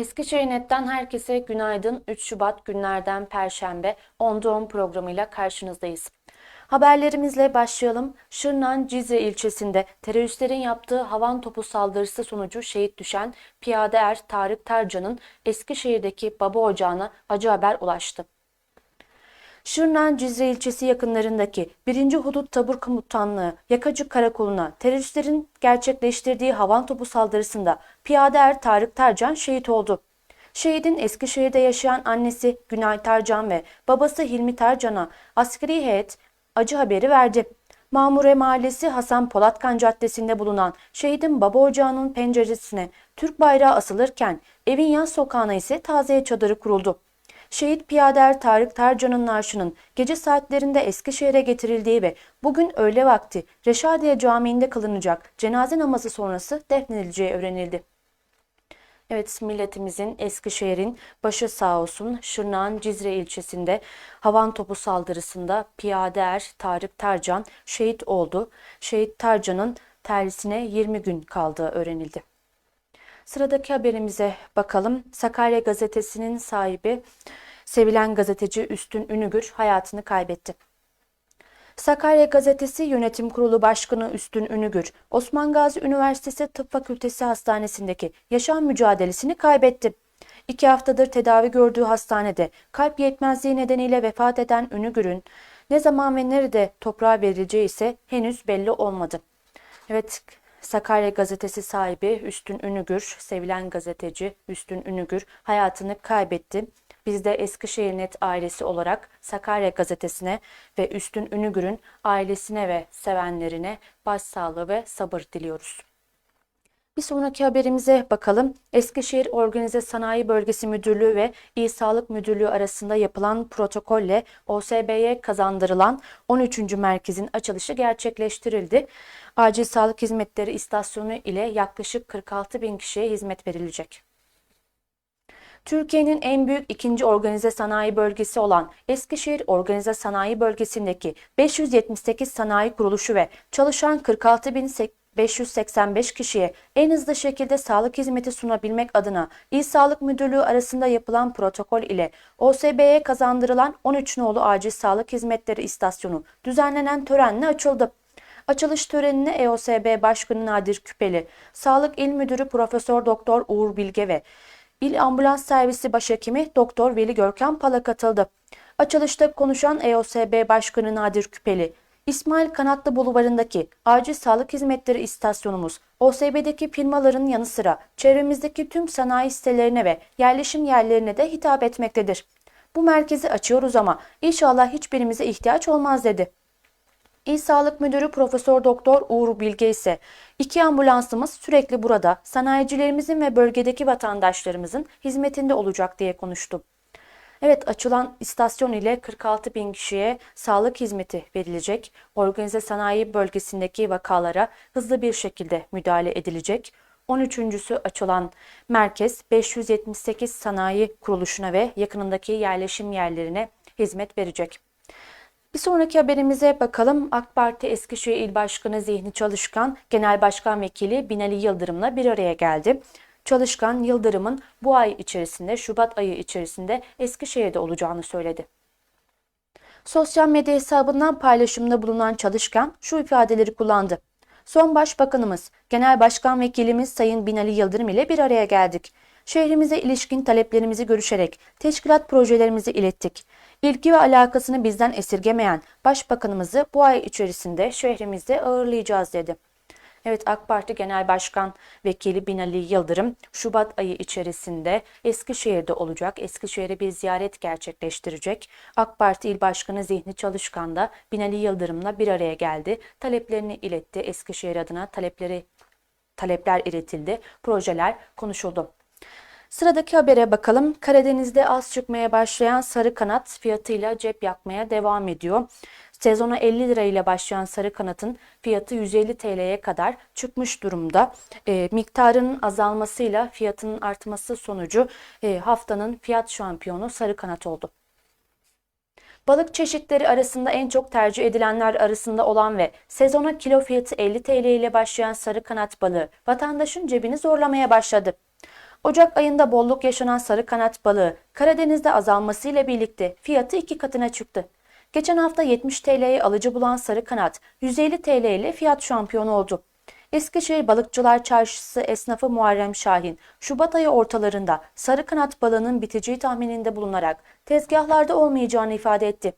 Eskişehir Net'ten herkese günaydın. 3 Şubat günlerden Perşembe 10'da 10 programıyla karşınızdayız. Haberlerimizle başlayalım. Şırnan Cizre ilçesinde teröristlerin yaptığı havan topu saldırısı sonucu şehit düşen piyade er Tarık Tarcan'ın Eskişehir'deki baba ocağına acı haber ulaştı. Şırnan Cizre ilçesi yakınlarındaki 1. Hudut Tabur Komutanlığı Yakacık Karakolu'na teröristlerin gerçekleştirdiği havan topu saldırısında piyade er Tarık Tarcan şehit oldu. Şehidin Eskişehir'de yaşayan annesi Günay Tarcan ve babası Hilmi Tarcan'a askeri heyet acı haberi verdi. Mamure Mahallesi Hasan Polatkan Caddesi'nde bulunan şehidin baba ocağının penceresine Türk bayrağı asılırken evin yan sokağına ise taziye çadırı kuruldu. Şehit piyader Tarık Tarcan'ın naaşının gece saatlerinde Eskişehir'e getirildiği ve bugün öğle vakti Reşadiye Camii'nde kılınacak cenaze namazı sonrası defnedileceği öğrenildi. Evet milletimizin Eskişehir'in başı sağ olsun Şırnak'ın Cizre ilçesinde havan topu saldırısında piyade er Tarık Tarcan şehit oldu. Şehit Tarcan'ın terlisine 20 gün kaldığı öğrenildi. Sıradaki haberimize bakalım. Sakarya gazetesinin sahibi sevilen gazeteci Üstün Ünügür hayatını kaybetti. Sakarya Gazetesi Yönetim Kurulu Başkanı Üstün Ünügür, Osman Gazi Üniversitesi Tıp Fakültesi Hastanesi'ndeki yaşam mücadelesini kaybetti. İki haftadır tedavi gördüğü hastanede kalp yetmezliği nedeniyle vefat eden Ünügür'ün ne zaman ve nerede toprağa verileceği ise henüz belli olmadı. Evet, Sakarya Gazetesi sahibi Üstün Ünügür, sevilen gazeteci Üstün Ünügür hayatını kaybetti. Biz de Eskişehir Net ailesi olarak Sakarya Gazetesi'ne ve Üstün Ünügür'ün ailesine ve sevenlerine başsağlığı ve sabır diliyoruz. Bir sonraki haberimize bakalım. Eskişehir Organize Sanayi Bölgesi Müdürlüğü ve İl Sağlık Müdürlüğü arasında yapılan protokolle OSB'ye kazandırılan 13. merkezin açılışı gerçekleştirildi. Acil Sağlık Hizmetleri istasyonu ile yaklaşık 46 bin kişiye hizmet verilecek. Türkiye'nin en büyük ikinci organize sanayi bölgesi olan Eskişehir Organize Sanayi Bölgesi'ndeki 578 sanayi kuruluşu ve çalışan 46.585 kişiye en hızlı şekilde sağlık hizmeti sunabilmek adına İl Sağlık Müdürlüğü arasında yapılan protokol ile OSB'ye kazandırılan 13 nolu acil sağlık hizmetleri istasyonu düzenlenen törenle açıldı. Açılış törenine EOSB Başkanı Nadir Küpeli, Sağlık İl Müdürü Profesör Doktor Uğur Bilge ve İl Ambulans Servisi Başhekimi Doktor Veli Görkem Pala katıldı. Açılışta konuşan EOSB Başkanı Nadir Küpeli, İsmail Kanatlı Bulvarı'ndaki acil sağlık hizmetleri istasyonumuz, OSB'deki firmaların yanı sıra çevremizdeki tüm sanayi sitelerine ve yerleşim yerlerine de hitap etmektedir. Bu merkezi açıyoruz ama inşallah hiçbirimize ihtiyaç olmaz dedi. İl Sağlık Müdürü Profesör Doktor Uğur Bilge ise iki ambulansımız sürekli burada sanayicilerimizin ve bölgedeki vatandaşlarımızın hizmetinde olacak diye konuştu. Evet açılan istasyon ile 46 bin kişiye sağlık hizmeti verilecek. Organize sanayi bölgesindeki vakalara hızlı bir şekilde müdahale edilecek. 13.sü açılan merkez 578 sanayi kuruluşuna ve yakınındaki yerleşim yerlerine hizmet verecek. Bir sonraki haberimize bakalım. AK Parti Eskişehir İl Başkanı Zihni Çalışkan, Genel Başkan Vekili Binali Yıldırım'la bir araya geldi. Çalışkan, Yıldırım'ın bu ay içerisinde, Şubat ayı içerisinde Eskişehir'de olacağını söyledi. Sosyal medya hesabından paylaşımda bulunan Çalışkan şu ifadeleri kullandı. Son Başbakanımız, Genel Başkan Vekilimiz Sayın Binali Yıldırım ile bir araya geldik. Şehrimize ilişkin taleplerimizi görüşerek teşkilat projelerimizi ilettik. İlgi ve alakasını bizden esirgemeyen Başbakanımızı bu ay içerisinde şehrimizde ağırlayacağız dedi. Evet AK Parti Genel Başkan Vekili Binali Yıldırım Şubat ayı içerisinde Eskişehir'de olacak. Eskişehir'e bir ziyaret gerçekleştirecek. AK Parti İl Başkanı Zihni Çalışkan da Binali Yıldırım'la bir araya geldi. Taleplerini iletti. Eskişehir adına talepleri talepler iletildi. Projeler konuşuldu. Sıradaki habere bakalım. Karadeniz'de az çıkmaya başlayan sarı kanat fiyatıyla cep yakmaya devam ediyor. Sezona 50 lira ile başlayan sarı kanatın fiyatı 150 TL'ye kadar çıkmış durumda. E, miktarının azalmasıyla fiyatının artması sonucu e, haftanın fiyat şampiyonu sarı kanat oldu. Balık çeşitleri arasında en çok tercih edilenler arasında olan ve sezona kilo fiyatı 50 TL ile başlayan sarı kanat balığı vatandaşın cebini zorlamaya başladı. Ocak ayında bolluk yaşanan sarı kanat balığı Karadeniz'de azalmasıyla birlikte fiyatı iki katına çıktı. Geçen hafta 70 TL'ye alıcı bulan sarı kanat 150 TL ile fiyat şampiyonu oldu. Eskişehir Balıkçılar Çarşısı esnafı Muharrem Şahin, Şubat ayı ortalarında sarı kanat balığının biteceği tahmininde bulunarak tezgahlarda olmayacağını ifade etti.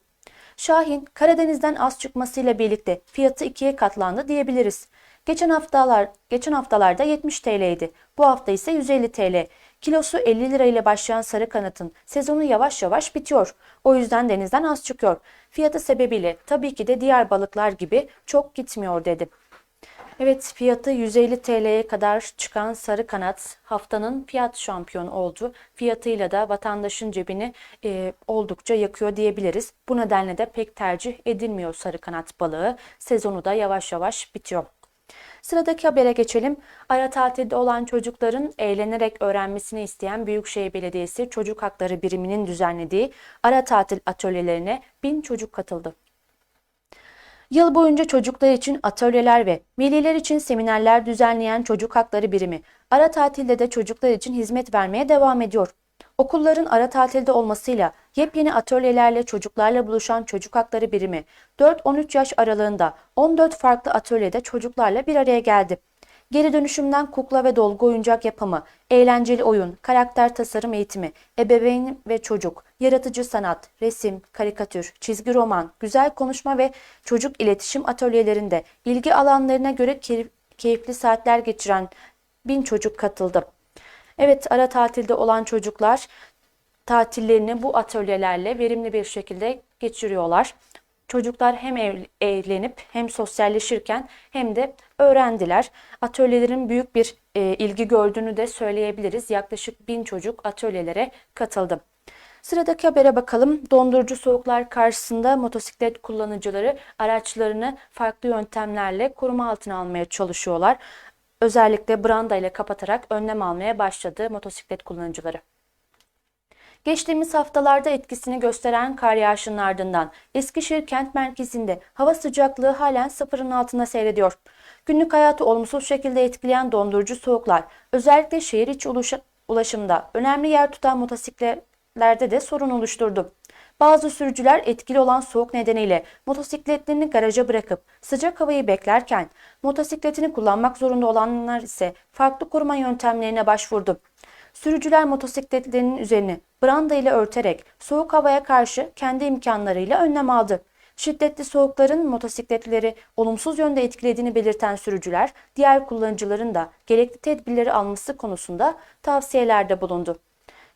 Şahin, Karadeniz'den az çıkmasıyla birlikte fiyatı ikiye katlandı diyebiliriz. Geçen haftalar geçen haftalarda 70 TL'ydi. Bu hafta ise 150 TL. Kilosu 50 lira ile başlayan sarı kanatın sezonu yavaş yavaş bitiyor. O yüzden denizden az çıkıyor. Fiyatı sebebiyle tabii ki de diğer balıklar gibi çok gitmiyor dedi. Evet fiyatı 150 TL'ye kadar çıkan sarı kanat haftanın fiyat şampiyonu oldu. Fiyatıyla da vatandaşın cebini e, oldukça yakıyor diyebiliriz. Bu nedenle de pek tercih edilmiyor sarı kanat balığı. Sezonu da yavaş yavaş bitiyor. Sıradaki habere geçelim. Ara tatilde olan çocukların eğlenerek öğrenmesini isteyen Büyükşehir Belediyesi Çocuk Hakları Biriminin düzenlediği ara tatil atölyelerine bin çocuk katıldı. Yıl boyunca çocuklar için atölyeler ve veliler için seminerler düzenleyen Çocuk Hakları Birimi, ara tatilde de çocuklar için hizmet vermeye devam ediyor. Okulların ara tatilde olmasıyla yepyeni atölyelerle çocuklarla buluşan Çocuk Hakları Birimi 4-13 yaş aralığında 14 farklı atölyede çocuklarla bir araya geldi. Geri dönüşümden kukla ve dolgu oyuncak yapımı, eğlenceli oyun, karakter tasarım eğitimi, ebeveyn ve çocuk, yaratıcı sanat, resim, karikatür, çizgi roman, güzel konuşma ve çocuk iletişim atölyelerinde ilgi alanlarına göre keyifli saatler geçiren bin çocuk katıldı. Evet ara tatilde olan çocuklar tatillerini bu atölyelerle verimli bir şekilde geçiriyorlar. Çocuklar hem eğlenip hem sosyalleşirken hem de öğrendiler. Atölyelerin büyük bir e, ilgi gördüğünü de söyleyebiliriz. Yaklaşık bin çocuk atölyelere katıldı. Sıradaki habere bakalım. Dondurucu soğuklar karşısında motosiklet kullanıcıları araçlarını farklı yöntemlerle koruma altına almaya çalışıyorlar. Özellikle branda ile kapatarak önlem almaya başladı motosiklet kullanıcıları. Geçtiğimiz haftalarda etkisini gösteren kar yağışının ardından Eskişehir kent merkezinde hava sıcaklığı halen sıfırın altında seyrediyor. Günlük hayatı olumsuz şekilde etkileyen dondurucu soğuklar özellikle şehir içi ulaşımda önemli yer tutan motosikletlerde de sorun oluşturdu. Bazı sürücüler etkili olan soğuk nedeniyle motosikletlerini garaja bırakıp sıcak havayı beklerken motosikletini kullanmak zorunda olanlar ise farklı koruma yöntemlerine başvurdu. Sürücüler motosikletlerinin üzerini branda ile örterek soğuk havaya karşı kendi imkanlarıyla önlem aldı. Şiddetli soğukların motosikletleri olumsuz yönde etkilediğini belirten sürücüler, diğer kullanıcıların da gerekli tedbirleri alması konusunda tavsiyelerde bulundu.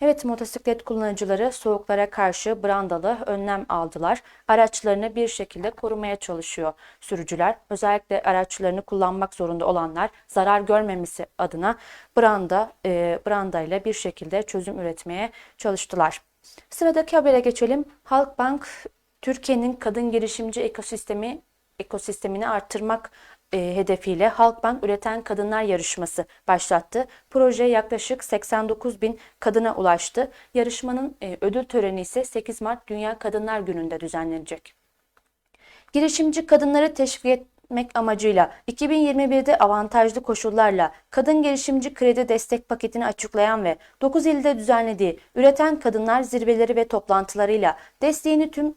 Evet motosiklet kullanıcıları soğuklara karşı brandalı önlem aldılar. Araçlarını bir şekilde korumaya çalışıyor sürücüler. Özellikle araçlarını kullanmak zorunda olanlar zarar görmemesi adına branda e, branda bir şekilde çözüm üretmeye çalıştılar. Sıradaki habere geçelim. Halkbank Türkiye'nin kadın girişimci ekosistemi ekosistemini arttırmak e, hedefiyle Halkbank Üreten Kadınlar Yarışması başlattı. Proje yaklaşık 89 bin kadına ulaştı. Yarışmanın e, ödül töreni ise 8 Mart Dünya Kadınlar Günü'nde düzenlenecek. Girişimci kadınları teşvik etmek amacıyla 2021'de avantajlı koşullarla kadın girişimci kredi destek paketini açıklayan ve 9 ilde düzenlediği Üreten Kadınlar zirveleri ve toplantılarıyla desteğini tüm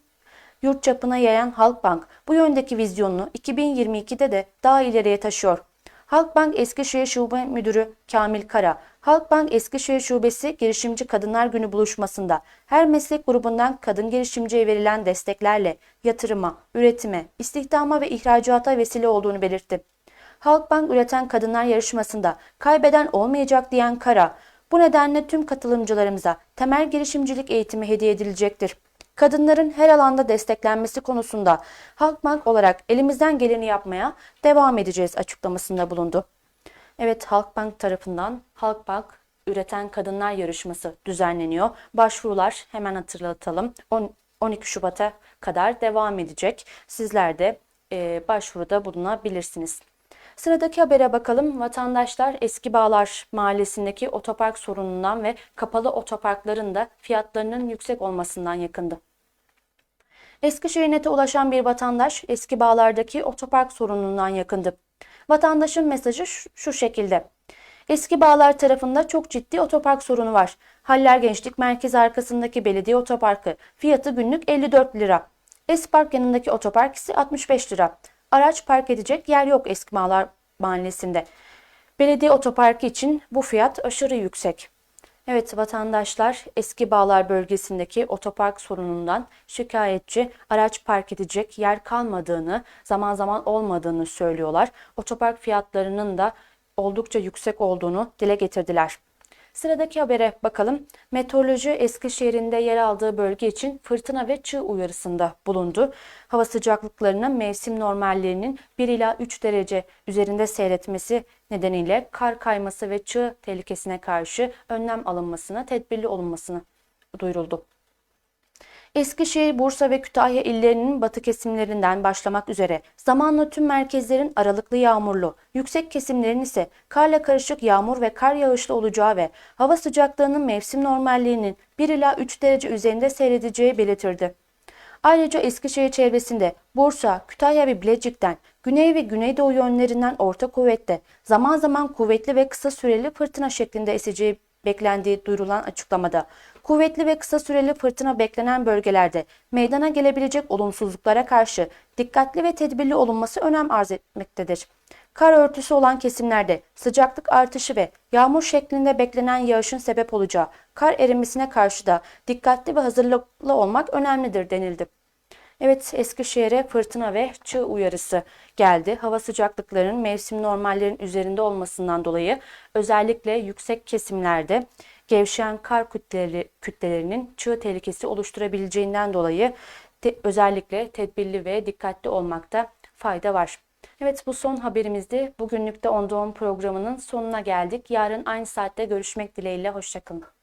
yurt çapına yayan Halkbank bu yöndeki vizyonunu 2022'de de daha ileriye taşıyor. Halkbank Eskişehir Şube Müdürü Kamil Kara, Halkbank Eskişehir Şubesi Girişimci Kadınlar Günü buluşmasında her meslek grubundan kadın girişimciye verilen desteklerle yatırıma, üretime, istihdama ve ihracata vesile olduğunu belirtti. Halkbank Üreten Kadınlar yarışmasında kaybeden olmayacak diyen Kara, bu nedenle tüm katılımcılarımıza temel girişimcilik eğitimi hediye edilecektir kadınların her alanda desteklenmesi konusunda Halkbank olarak elimizden geleni yapmaya devam edeceğiz açıklamasında bulundu. Evet Halkbank tarafından Halkbank Üreten Kadınlar Yarışması düzenleniyor. Başvurular hemen hatırlatalım 12 Şubat'a kadar devam edecek. Sizler de e, başvuruda bulunabilirsiniz. Sıradaki habere bakalım. Vatandaşlar Eski Bağlar Mahallesi'ndeki otopark sorunundan ve kapalı otoparkların da fiyatlarının yüksek olmasından yakındı. Eskişehir Net'e ulaşan bir vatandaş eski bağlardaki otopark sorunundan yakındı. Vatandaşın mesajı şu şekilde. Eski Bağlar tarafında çok ciddi otopark sorunu var. Haller Gençlik Merkezi arkasındaki belediye otoparkı fiyatı günlük 54 lira. Espark yanındaki otopark ise 65 lira. Araç park edecek yer yok Eski Bağlar Mahallesi'nde. Belediye otoparkı için bu fiyat aşırı yüksek. Evet vatandaşlar eski bağlar bölgesindeki otopark sorunundan şikayetçi araç park edecek yer kalmadığını zaman zaman olmadığını söylüyorlar. Otopark fiyatlarının da oldukça yüksek olduğunu dile getirdiler. Sıradaki habere bakalım. Meteoroloji Eskişehir'inde yer aldığı bölge için fırtına ve çığ uyarısında bulundu. Hava sıcaklıklarının mevsim normallerinin 1 ila 3 derece üzerinde seyretmesi nedeniyle kar kayması ve çığ tehlikesine karşı önlem alınmasına, tedbirli olunmasını duyuruldu. Eskişehir, Bursa ve Kütahya illerinin batı kesimlerinden başlamak üzere zamanla tüm merkezlerin aralıklı yağmurlu, yüksek kesimlerin ise karla karışık yağmur ve kar yağışlı olacağı ve hava sıcaklığının mevsim normallerinin 1 ila 3 derece üzerinde seyredeceği belirtildi. Ayrıca Eskişehir çevresinde Bursa, Kütahya ve Bilecik'ten güney ve güneydoğu yönlerinden orta kuvvette zaman zaman kuvvetli ve kısa süreli fırtına şeklinde eseceği beklendiği duyurulan açıklamada kuvvetli ve kısa süreli fırtına beklenen bölgelerde meydana gelebilecek olumsuzluklara karşı dikkatli ve tedbirli olunması önem arz etmektedir. Kar örtüsü olan kesimlerde sıcaklık artışı ve yağmur şeklinde beklenen yağışın sebep olacağı kar erimesine karşı da dikkatli ve hazırlıklı olmak önemlidir denildi. Evet Eskişehir'e fırtına ve çığ uyarısı geldi. Hava sıcaklıklarının mevsim normallerin üzerinde olmasından dolayı özellikle yüksek kesimlerde gevşeyen kar kütleleri, kütlelerinin çığ tehlikesi oluşturabileceğinden dolayı te, özellikle tedbirli ve dikkatli olmakta fayda var. Evet bu son haberimizdi. Bugünlük de On programının sonuna geldik. Yarın aynı saatte görüşmek dileğiyle. Hoşçakalın.